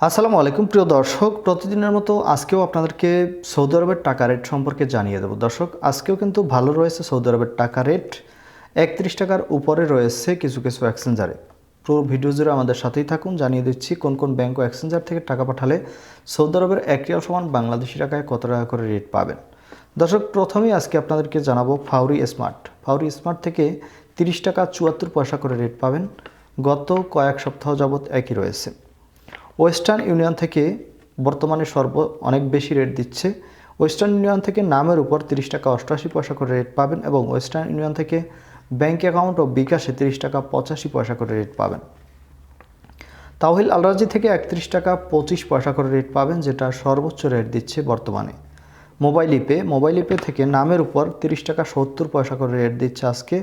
আসসালামু আলাইকুম, প্রিয় দর্শক। প্রতিদিনের মতো আজকেও আপনাদেরকে সৌদি আরবের টাকা রেট সম্পর্কে জানিয়ে দেবো। দর্শক, আজকেও কিন্তু ভালো রয়েছে সৌদি আরবের টাকা রেট। একত্রিশ টাকার উপরে রয়েছে কিছু কিছু এক্সচেঞ্জারে। পুরো ভিডিও জুড়ে আমাদের সাথেই থাকুন। জানিয়ে দিচ্ছি কোন কোন ব্যাংক ও এক্সচেঞ্জার থেকে টাকা পাঠালে সৌদি আরবের এক রিয়াল সমান বাংলাদেশি টাকায় কত টাকা করে রেট পাবেন। দর্শক, প্রথমেই আজকে আপনাদেরকে জানাব ফাউরি স্মার্ট ফাউরি স্মার্ট থেকে তিরিশ টাকা চুয়াত্তর পয়সা করে রেট পাবেন। গত কয়েক সপ্তাহ যাবৎ একই রয়েছে। ওয়েস্টার্ন ইউনিয়ন থেকে বর্তমানে সর্ব অনেক বেশি রেট দিচ্ছে। ওয়েস্টার্ন ইউনিয়ন থেকে নামের উপর তিরিশ টাকা অষ্টআশি পয়সা করে রেট পাবেন এবং ওয়েস্টার্ন ইউনিয়ন থেকে ব্যাঙ্ক অ্যাকাউন্ট ও বিকাশে তিরিশ টাকা পঁচাশি পয়সা করে রেট পাবেন। তাওহিল আলরাজি থেকে একত্রিশ টাকা পঁচিশ পয়সা করে রেট পাবেন, যেটা সর্বোচ্চ রেট দিচ্ছে বর্তমানে। মোবাইল ইপে মোবাইল ইপে থেকে নামের উপর তিরিশ টাকা সত্তর পয়সা করে রেট দিচ্ছে আজকে।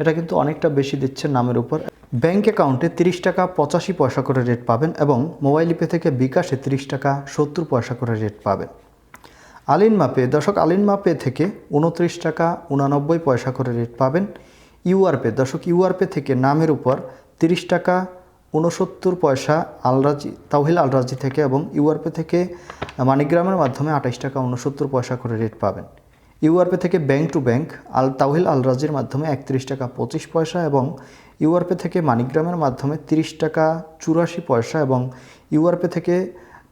এটা কিন্তু অনেকটা বেশি দিচ্ছে নামের উপর। ব্যাঙ্ক অ্যাকাউন্টে তিরিশ টাকা পঁচাশি পয়সা করে রেট পাবেন এবং মোবাইল ইপে থেকে বিকাশে তিরিশ টাকা সত্তর পয়সা করে রেট পাবেন। আলিন মাপে, দর্শক, আলিন মাপে থেকে উনত্রিশ টাকা উনানব্বই পয়সা করে রেট পাবেন। ইউআরপে দর্শক ইউআরপে থেকে নামের উপর তিরিশ টাকা উনসত্তর পয়সা আলরাজি তাহিল আলরাজি থেকে এবং ইউআরপে থেকে মানিগ্রামের মাধ্যমে আঠাইশ টাকা উনসত্তর পয়সা করে রেট পাবেন। ইউআরপে থেকে ব্যাংক টু ব্যাংক, আল তাওহিল আলরাজির মাধ্যমে একত্রিশ টাকা পঁচিশ পয়সা এবং ইউআরপে থেকে মানিগ্রামের মাধ্যমে তিরিশ টাকা চুরাশি পয়সা এবং ইউআরপে থেকে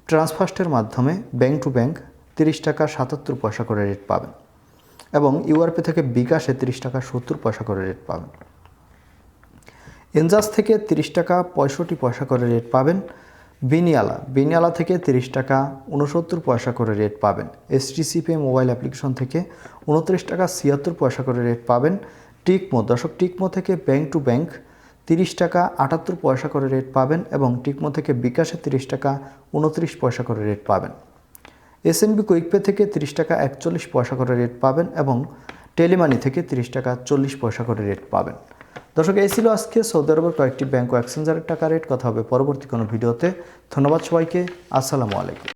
ট্রান্সফার্স্টের মাধ্যমে ব্যাংক টু ব্যাংক তিরিশ টাকা সাতাত্তর পয়সা করে রেট পাবেন এবং ইউআরপি থেকে বিকাশে তিরিশ টাকা সত্তর পয়সা করে রেট পাবেন। এনজাস থেকে তিরিশ টাকা পঁয়ষট্টি পয়সা করে রেট পাবেন। বিনিয়ালা। বিনিয়ালা থেকে তিরিশ টাকা উনসত্তর পয়সা করে রেট পাবেন। এসটিসি পে মোবাইল অ্যাপ্লিকেশন থেকে উনত্রিশ টাকা, ছিয়াত্তর পয়সা করে রেট পাবেন। টিকমো, দর্শক, টিকমো থেকে ব্যাংক টু ব্যাংক তিরিশ টাকা, আটাত্তর পয়সা করে রেট পাবেন এবং টিকমো থেকে বিকাশে তিরিশ টাকা উনত্রিশ পয়সা করে রেট পাবেন। এসএনবি কুইকপে থেকে তিরিশ টাকা, একচল্লিশ পয়সা করে রেট পাবেন এবং টেলিমানি থেকে তিরিশ টাকা, চল্লিশ পয়সা করে রেট পাবেন। দর্শক, এই ছিল আজকে সৌদি আরবের কয়েকটি ব্যাঙ্ক ও এক্সচেঞ্জারের টাকা রেট কথা হবে পরবর্তী কোনো ভিডিওতে। ধন্যবাদ সবাইকে, আসসালামু আলাইকুম।